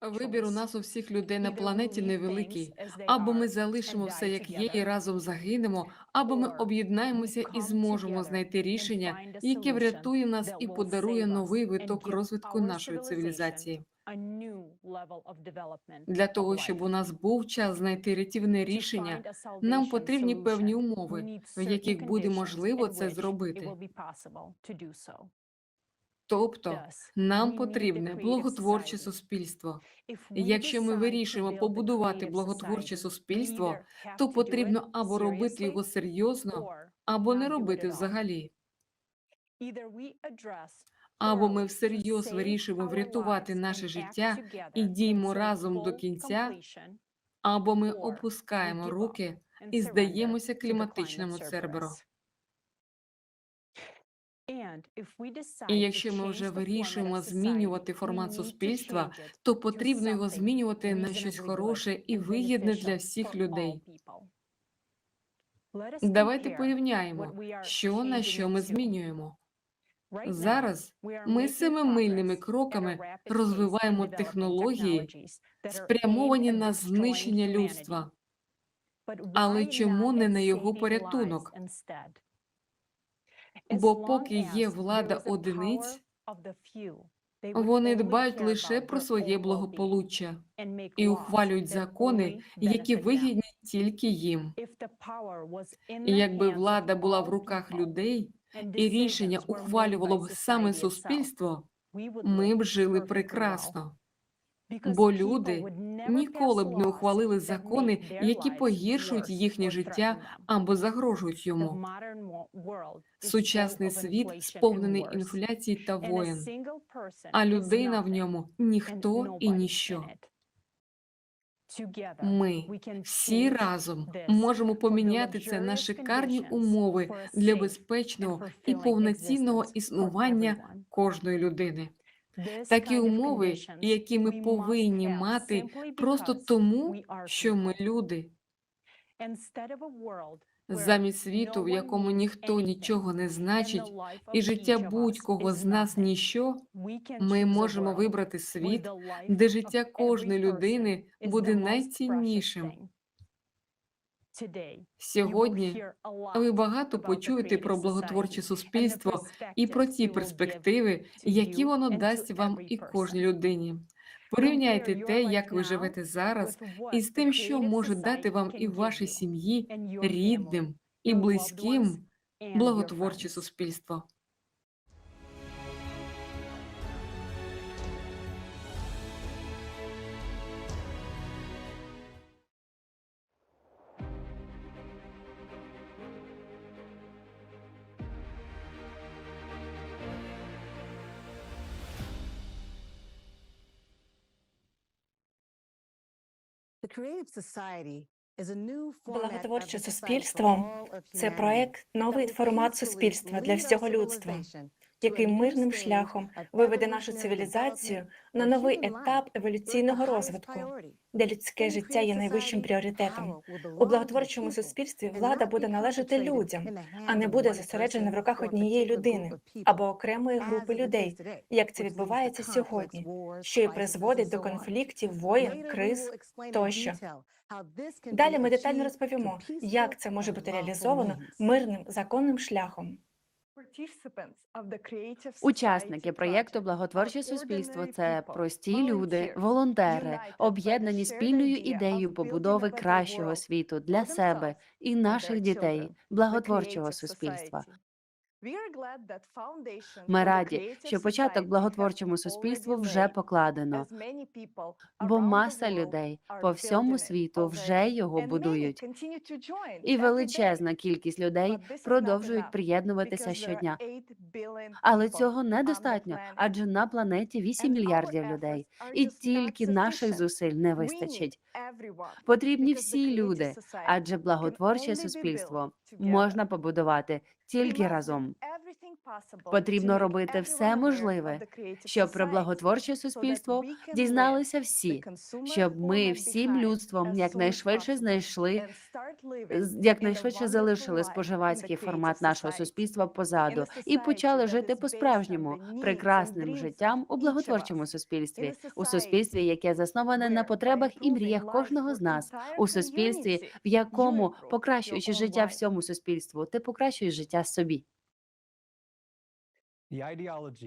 Вибір у нас у всіх людей на планеті невеликий. Або ми залишимо все як є і разом загинемо, або ми об'єднаємося і зможемо знайти рішення, яке врятує нас і подарує новий виток розвитку нашої цивілізації. Для того, щоб у нас був час знайти рятівне рішення, нам потрібні певні умови, в яких буде можливо це зробити. Тобто, нам потрібне благотворче суспільство. We Якщо ми вирішуємо побудувати благотворче суспільство, то потрібно або робити його серйозно, або не робити взагалі. Або ми всерйоз save вирішуємо врятувати наше життя і діємо разом до кінця, або ми опускаємо руки і здаємося кліматичному церберу. І якщо ми вже вирішуємо змінювати формат суспільства, то потрібно його змінювати на щось хороше і вигідне для всіх людей. Давайте порівняємо, що на що ми змінюємо. Зараз ми семимильними кроками розвиваємо технології, спрямовані на знищення людства. Але чому не на його порятунок? Бо поки є влада одиниць, вони дбають лише про своє благополуччя і ухвалюють закони, які вигідні тільки їм. І якби влада була в руках людей, і рішення ухвалювало б саме суспільство, ми б жили прекрасно. Бо люди ніколи б не ухвалили закони, які погіршують їхнє життя або загрожують йому. Сучасний світ сповнений wars, інфляцій та воєн, а людина в ньому ніхто і ніщо. Ми всі разом можемо поміняти це на шикарні умови для безпечного і повноцінного існування кожної людини. Такі умови, які ми повинні мати просто тому, що ми люди. Замість світу, в якому ніхто нічого не значить, і життя будь-кого з нас ніщо, ми можемо вибрати світ, де життя кожної людини буде найціннішим. Сьогодні ви багато почуєте про благотворче суспільство і про ті перспективи, які воно дасть вам і кожній людині. Порівняйте те, як ви живете зараз, із тим, що може дати вам і вашій сім'ї, рідним, і близьким благотворче суспільство. Благотворче суспільство це проект, новий формат суспільства для всього людства, який мирним шляхом виведе нашу цивілізацію на новий етап еволюційного розвитку, де людське життя є найвищим пріоритетом. У благотворчому суспільстві влада буде належати людям, а не буде зосереджена в руках однієї людини або окремої групи людей, як це відбувається сьогодні, що і призводить до конфліктів, воєн, криз тощо. Далі ми детально розповімо, як це може бути реалізовано мирним законним шляхом. Учасники проєкту Благотворче суспільство це прості люди, волонтери, об'єднані спільною ідеєю побудови кращого світу для себе і наших дітей, благотворчого суспільства. Ми раді, що початок благотворчому суспільству вже покладено, бо маса людей по всьому світу вже його будують. І величезна кількість людей продовжують приєднуватися щодня. Але цього недостатньо, адже на планеті 8 мільярдів людей, і тільки наших зусиль не вистачить. Потрібні всі люди, адже благотворче суспільство можна побудувати тільки разом. Потрібно робити все можливе, щоб про благотворче суспільство дізналися всі, щоб ми всім людством якнайшвидше знайшли якнайшвидше залишили споживацький формат нашого суспільства позаду і почали жити по-справжньому прекрасним життям у благотворчому суспільстві, у суспільстві, яке засноване на потребах і мріях кожного з нас, у суспільстві, в якому покращуючи життя всьому суспільству, ти покращуєш життя собі.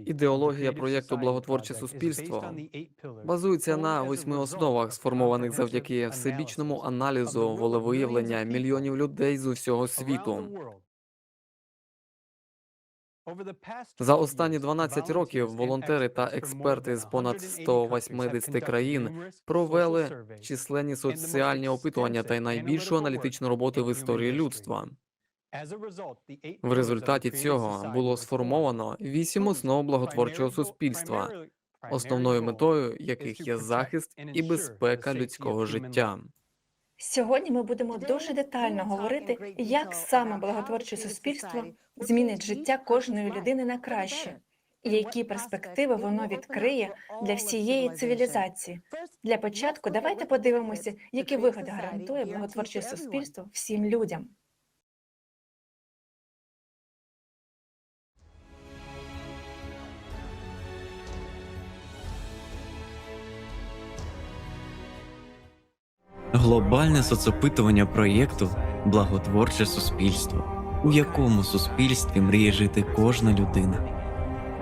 Ідеологія проєкту Благотворче суспільство базується на восьми основах, сформованих завдяки всебічному аналізу волевиявлення мільйонів людей з усього світу. За останні 12 років волонтери та експерти з понад 180 країн провели численні соціальні опитування та й найбільшу аналітичну роботу в історії людства. В результаті цього було сформовано вісім основ благотворчого суспільства, основною метою яких є захист і безпека людського життя. Сьогодні ми будемо дуже детально говорити, як саме благотворче суспільство змінить життя кожної людини на краще, і які перспективи воно відкриє для всієї цивілізації. Для початку давайте подивимося, які вигоди гарантує благотворче суспільство всім людям. Глобальне соцопитування проєкту Благотворче суспільство, у якому суспільстві мріє жити кожна людина.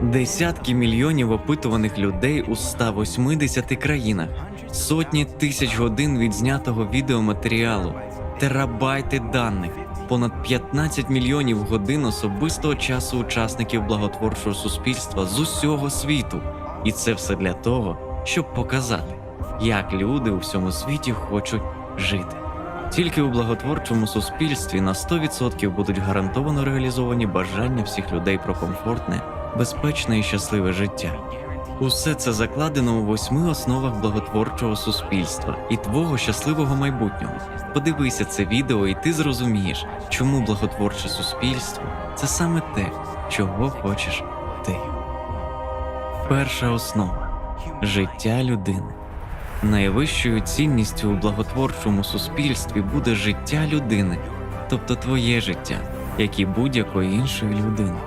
Десятки мільйонів опитуваних людей у 180 країнах, сотні тисяч годин відзнятого відеоматеріалу, терабайти даних, понад 15 мільйонів годин особистого часу учасників благотворчого суспільства з усього світу. І це все для того, щоб показати, як люди у всьому світі хочуть жити. Тільки у благотворчому суспільстві на 100% будуть гарантовано реалізовані бажання всіх людей про комфортне, безпечне і щасливе життя. Усе це закладено у восьми основах благотворчого суспільства і твого щасливого майбутнього. Подивися це відео, і ти зрозумієш, чому благотворче суспільство це саме те, чого хочеш ти. Перша основа життя людини. Найвищою цінністю у благотворчому суспільстві буде життя людини, тобто твоє життя, як і будь-якої іншої людини.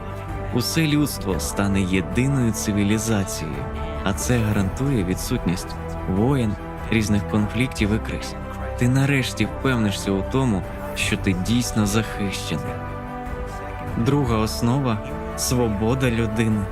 Усе людство стане єдиною цивілізацією, а це гарантує відсутність воєн, різних конфліктів і криз. Ти нарешті впевнишся у тому, що ти дійсно захищений. Друга основа свобода людини.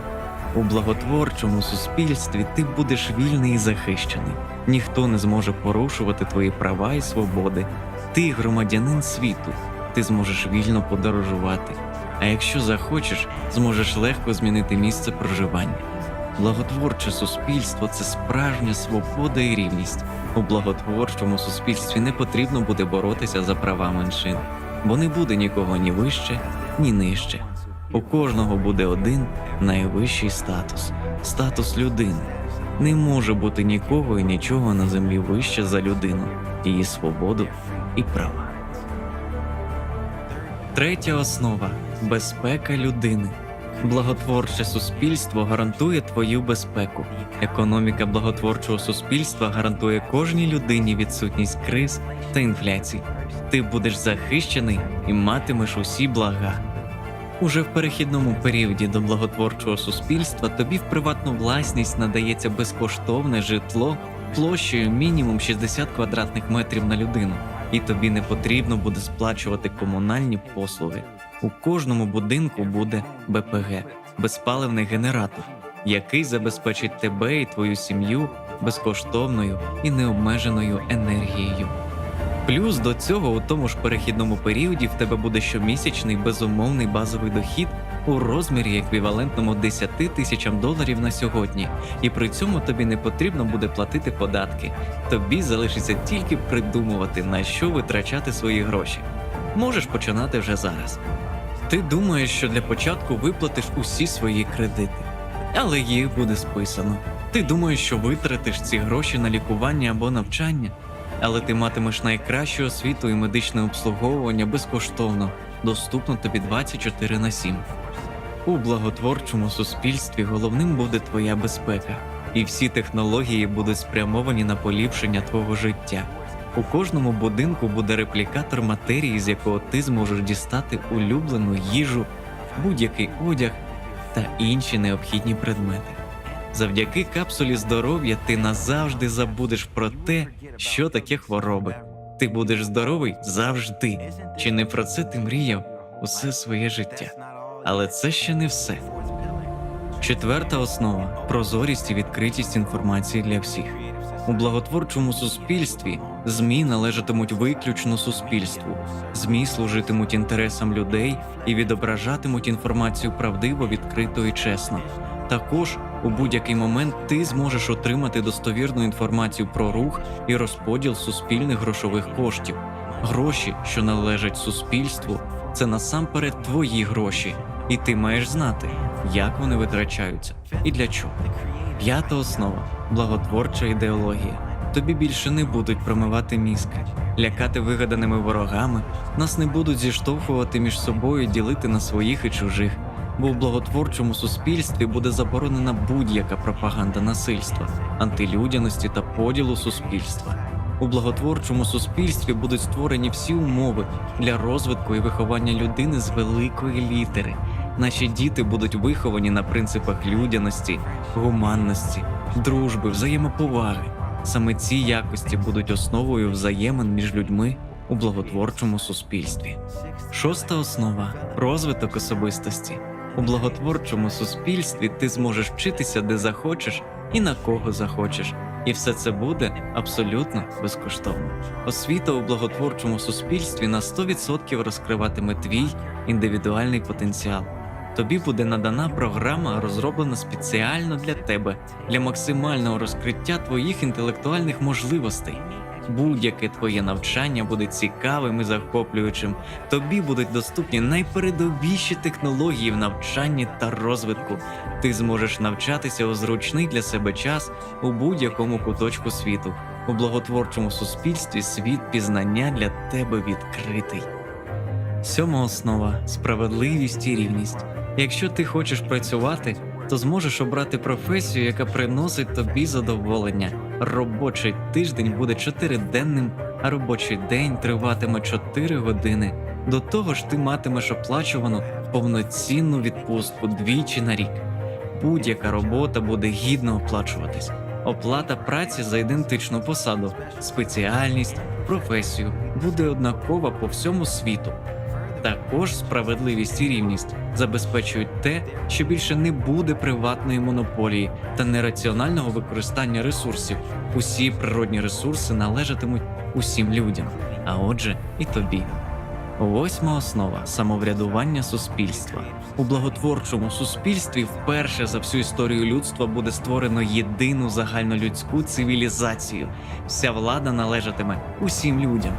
У благотворчому суспільстві ти будеш вільний і захищений. Ніхто не зможе порушувати твої права і свободи. Ти громадянин світу, ти зможеш вільно подорожувати. А якщо захочеш, зможеш легко змінити місце проживання. Благотворче суспільство це справжня свобода і рівність. У благотворчому суспільстві не потрібно буде боротися за права меншин, бо не буде нікого ні вище, ні нижче. У кожного буде один найвищий статус статус людини. Не може бути нікого і нічого на землі вище за людину, її свободу і права. Третя основа безпека людини. Благотворче суспільство гарантує твою безпеку. Економіка благотворчого суспільства гарантує кожній людині відсутність криз та інфляції. Ти будеш захищений і матимеш усі блага. Уже в перехідному періоді до благотворчого суспільства тобі в приватну власність надається безкоштовне житло площею мінімум 60 квадратних метрів на людину, і тобі не потрібно буде сплачувати комунальні послуги. У кожному будинку буде БПГ безпаливний генератор, який забезпечить тебе і твою сім'ю безкоштовною і необмеженою енергією. Плюс до цього у тому ж перехідному періоді в тебе буде щомісячний безумовний базовий дохід у розмірі еквівалентному 10 тисячам доларів на сьогодні, і при цьому тобі не потрібно буде платити податки. Тобі залишиться тільки придумувати на що витрачати свої гроші. Можеш починати вже зараз. Ти думаєш, що для початку виплатиш усі свої кредити, але їх буде списано. Ти думаєш, що витратиш ці гроші на лікування або навчання, але ти матимеш найкращу освіту і медичне обслуговування безкоштовно, доступно тобі 24 на 7. У благотворчому суспільстві головним буде твоя безпека, і всі технології будуть спрямовані на поліпшення твого життя. У кожному будинку буде реплікатор матерії, з якого ти зможеш дістати улюблену їжу, будь-який одяг та інші необхідні предмети. Завдяки капсулі здоров'я ти назавжди забудеш про те, що таке хвороби. Ти будеш здоровий завжди. Чи не про це ти мріяв усе своє життя? Але це ще не все. Четверта основа прозорість і відкритість інформації для всіх. У благотворчому суспільстві ЗМІ належатимуть виключно суспільству. ЗМІ служитимуть інтересам людей і відображатимуть інформацію правдиво, відкрито і чесно. Також у будь-який момент ти зможеш отримати достовірну інформацію про рух і розподіл суспільних грошових коштів. Гроші, що належать суспільству, це насамперед твої гроші, і ти маєш знати, як вони витрачаються і для чого. П'ята основа благотворча ідеологія. Тобі більше не будуть промивати мізки, лякати вигаданими ворогами, нас не будуть зіштовхувати між собою, ділити на своїх і чужих. Бо в благотворчому суспільстві буде заборонена будь-яка пропаганда насильства, антилюдяності та поділу суспільства. У благотворчому суспільстві будуть створені всі умови для розвитку і виховання людини з великої літери. Наші діти будуть виховані на принципах людяності, гуманності, дружби, взаємоповаги. Саме ці якості будуть основою взаємин між людьми у благотворчому суспільстві. Шоста основа розвиток особистості. У благотворчому суспільстві ти зможеш вчитися де захочеш і на кого захочеш, і все це буде абсолютно безкоштовно. Освіта у благотворчому суспільстві на 100% розкриватиме твій індивідуальний потенціал. Тобі буде надана програма, розроблена спеціально для тебе, для максимального розкриття твоїх інтелектуальних можливостей. Будь-яке твоє навчання буде цікавим і захоплюючим. Тобі будуть доступні найпередовіші технології в навчанні та розвитку. Ти зможеш навчатися у зручний для себе час у будь-якому куточку світу. У благотворчому суспільстві світ пізнання для тебе відкритий. Сьома основа справедливість і рівність. Якщо ти хочеш працювати, то зможеш обрати професію, яка приносить тобі задоволення. Робочий тиждень буде чотириденним, а робочий день триватиме 4 години. До того ж, ти матимеш оплачувану повноцінну відпустку двічі на рік. Будь-яка робота буде гідно оплачуватись. Оплата праці за ідентичну посаду, спеціальність, професію буде однакова по всьому світу. Також справедливість і рівність забезпечують те, що більше не буде приватної монополії та нераціонального використання ресурсів. Усі природні ресурси належатимуть усім людям, а отже, і тобі. Восьма основа самоврядування суспільства. У благотворчому суспільстві вперше за всю історію людства буде створено єдину загальнолюдську цивілізацію. Вся влада належатиме усім людям,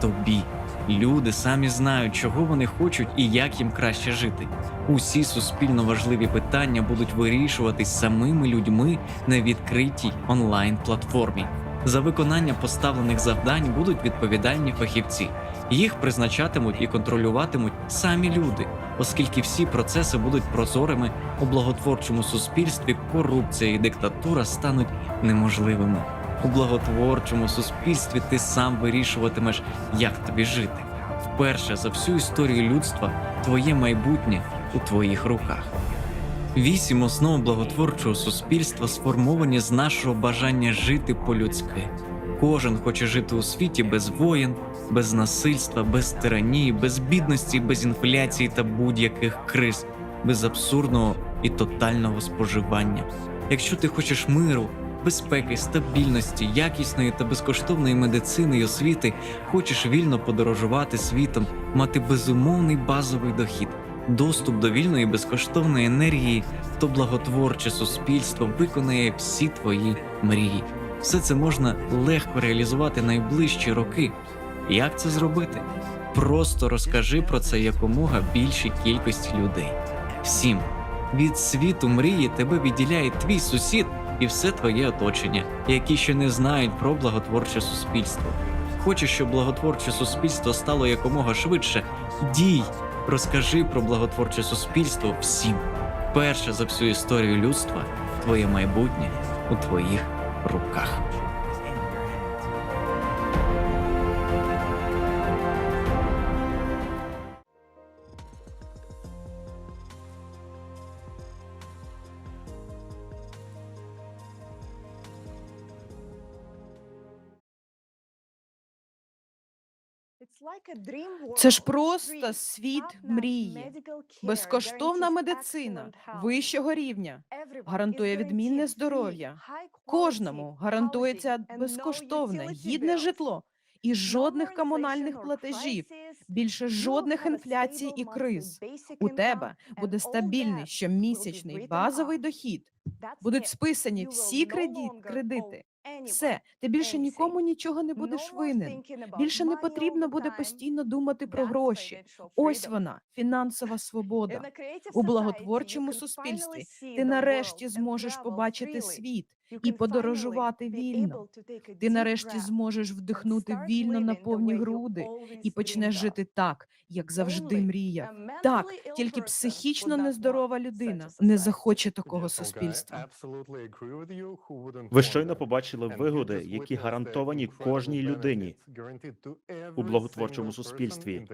тобі. Люди самі знають, чого вони хочуть і як їм краще жити. Усі суспільно важливі питання будуть вирішуватись самими людьми на відкритій онлайн платформі. За виконання поставлених завдань будуть відповідальні фахівці. Їх призначатимуть і контролюватимуть самі люди, оскільки всі процеси будуть прозорими у благотворчому суспільстві. Корупція і диктатура стануть неможливими. У благотворчому суспільстві ти сам вирішуватимеш, як тобі жити. Вперше за всю історію людства твоє майбутнє у твоїх руках. Вісім основ благотворчого суспільства сформовані з нашого бажання жити по-людськи. Кожен хоче жити у світі без воєн, без насильства, без тиранії, без бідності, без інфляції та будь-яких криз, без абсурдного і тотального споживання. Якщо ти хочеш миру, безпеки, стабільності, якісної та безкоштовної медицини й освіти, хочеш вільно подорожувати світом, мати безумовний базовий дохід, доступ до вільної безкоштовної енергії, то благотворче суспільство виконає всі твої мрії. Все це можна легко реалізувати найближчі роки. Як це зробити? Просто розкажи про це якомога більшій кількості людей. Всім від світу мрії тебе відділяє твій сусід і все твоє оточення, які ще не знають про благотворче суспільство. Хочеш, щоб благотворче суспільство стало якомога швидше, дій, Розкажи про благотворче суспільство всім. Перше за всю історію людства твоє майбутнє у твоїх руках. Це ж просто світ мрії. Безкоштовна медицина вищого рівня гарантує відмінне здоров'я. Кожному гарантується безкоштовне, гідне житло і жодних комунальних платежів, більше жодних інфляцій і криз. У тебе буде стабільний щомісячний базовий дохід. Будуть списані всі кредит, кредити. Все, ти більше нікому нічого не будеш винен. Більше не потрібно буде постійно думати про гроші. Ось вона, фінансова свобода. У благотворчому суспільстві ти нарешті зможеш побачити світ і подорожувати вільно. Ти нарешті зможеш вдихнути вільно на повні груди і почнеш жити так, як завжди мріяв. Так, тільки психічно нездорова людина не захоче такого суспільства. Ви щойно побачили вигоди, які гарантовані кожній людині у благотворчому суспільстві.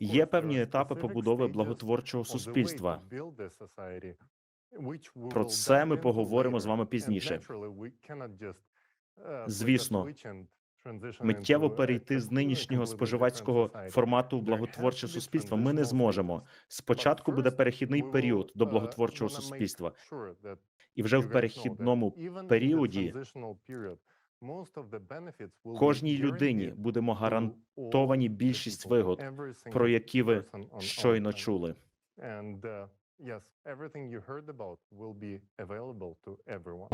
Є певні етапи побудови благотворчого суспільства. Про це ми поговоримо з вами пізніше. Звісно, Миттєво перейти з нинішнього споживацького формату в благотворче суспільство ми не зможемо. Спочатку буде перехідний період до благотворчого суспільства, і вже в перехідному періоді кожній людині будемо гарантовані більшість вигод, про які ви щойно чули. Yes, everything you heard about will be available to everyone.